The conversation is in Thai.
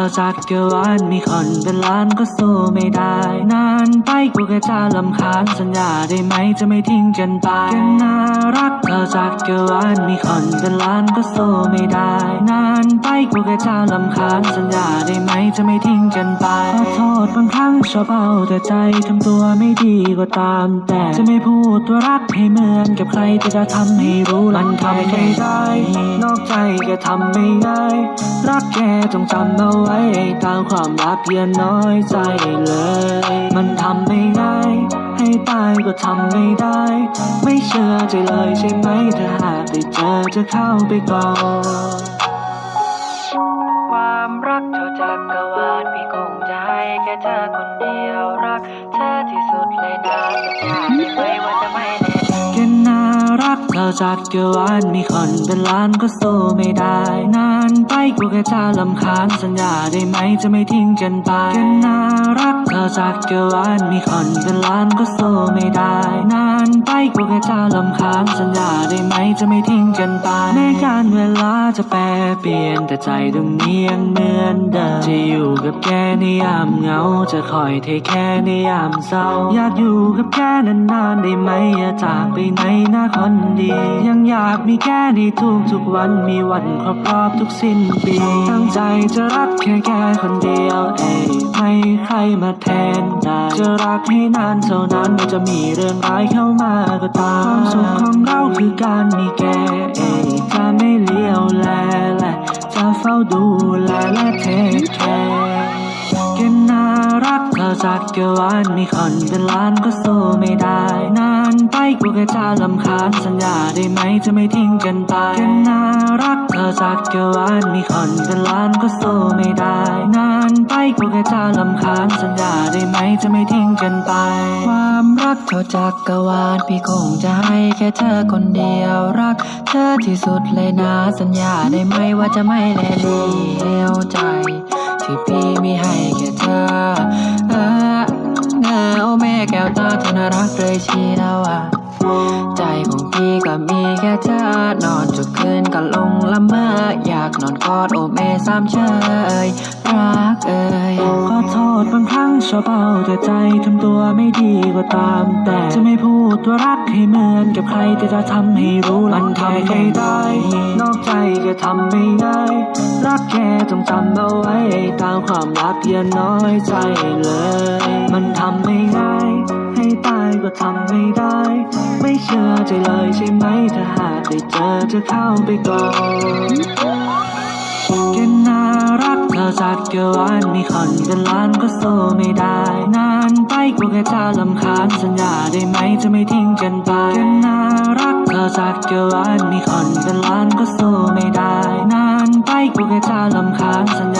เธอจัดเกวันมีคนเป็นล้านก็สู้ไม่ได้ นานไปกูแค่จะลำคาญสัญญาได้ไหมจะไม่ทิ้งกันไปกันน่ารัก จัดเกี่ยววันมีคนเป็นล้านก็สู้ไม่ได้ นานไปกูแค่จะลำคาญสัญญาได้ไหมจะไม่ทิ้งกันไปขอโทษบางครั้งชอบเอาแต่ใจทำตัวไม่ดีก็ตาม แต่จะไม่พูดตัวรักให้เหมือนกับใครแต่จะทำให้รู้มันทำไม่ได้ นอกใจก็ทำไม่ง่ายรักแกต้องจำเอาไว้ตามความรักอย่าน้อยใจเลย มันทำไม่ง่าย ให้ตายก็ทำไม่ได้ ไม่เชื่อใจเลยใช่ไหมถ้าหากได้เจอจะเข้าไปก่อนความรักเท่าจักรวาลพี่คงจะให้แค่เธอคนเดียวรักเธอที่สุดเลยนะสัญญาได้ไหมว่าจะไม่แน่แค่น่ารักเท่าจักรวาลมีคนเป็นล้านก็สู้ไม่ได้นาน กูแค่จะลำคาญสัญญาได้ไหมจะไม่ทิ้งกันไปแค่น่ารักเธอจักรวาลมีคนเป็นล้านก็สู้ไม่ได้ นานไปกูแค่จะลำคาญสัญญาได้ไหมจะไม่ทิ้งกันไปแม้การเวลาจะแปรเปลี่ยนแต่ใจตรงนี้ยังเหมือนเดิมจะอยู่กับแกในยามเหงา จะคอยเทแค่ในยามเศร้าอยากอยู่กับแกนานๆได้ไหมอย่าจากไปไหนนะคนดี ยังอยากมีแค่ในทุกทุกๆวันมีวันครบรอบทุกสิ้นปีตั้งใจจะรักแค่แกคนเดียวเองไม่ใครมาแทนได้จะรักให้นานเท่านั้นจะมีเรื่องร้ายเข้ามาก็ตามความสุขของเราคือการมีแกเองจะไม่เลี้ยวแลและจะเฝ้าดู รักเธอจัดเกี่ยววันมีคนเป็นล้านก็สู้ไม่ได้ นานไปกูแค่จะลำคาญสัญญาได้ไหมจะไม่ทิ้งกันไปแกน่ารักเธอจัดเกี่ยววันมีคนเป็นล้านก็สู้ไม่ได้ นานไปกูแค่จะลำคาญสัญญาได้ไหมจะไม่ทิ้งกันไป ความรักเท่าจักรวาลพี่คงจะให้แค่เธอคนเดียวรัก เธอที่สุดเลยนะสัญญาได้ไหมว่าจะไม่แลเลียวใจ ก็ลงละเมออยากนอนกอดโอบเอสามเชยรักเอ่ยขอโทษบางครั้งชอบเอาแต่ใจทำตัวไม่ดีก็ตาม แต่จะไม่พูดว่ารักให้เหมือนกับใครแต่จะทำให้รู้มันทำไม่ได้ นอกใจก็ทำไม่ง่ายรักแค่ต้องจำเอาไว้ตามความรักอย่าน้อยใจเลย มันทำไม่ง่าย ก็ทำไม่ได้ ไม่เชื่อใจเลยใช่ไหมถ้าหากได้เจอจะเข้าไปก่อนแค่น่ารักเธอจัดเกียววันมีคนเป็นล้านก็สู้ไม่ได้ นานไปกูแค่จะลำคาญสัญญาได้ไหมจะไม่ทิ้งกันไปแค่น่ารักเธอจัดเกียววันมีคนเป็นล้านก็สู้ไม่ได้ นานไปกูแค่จะลำคาญสัญญา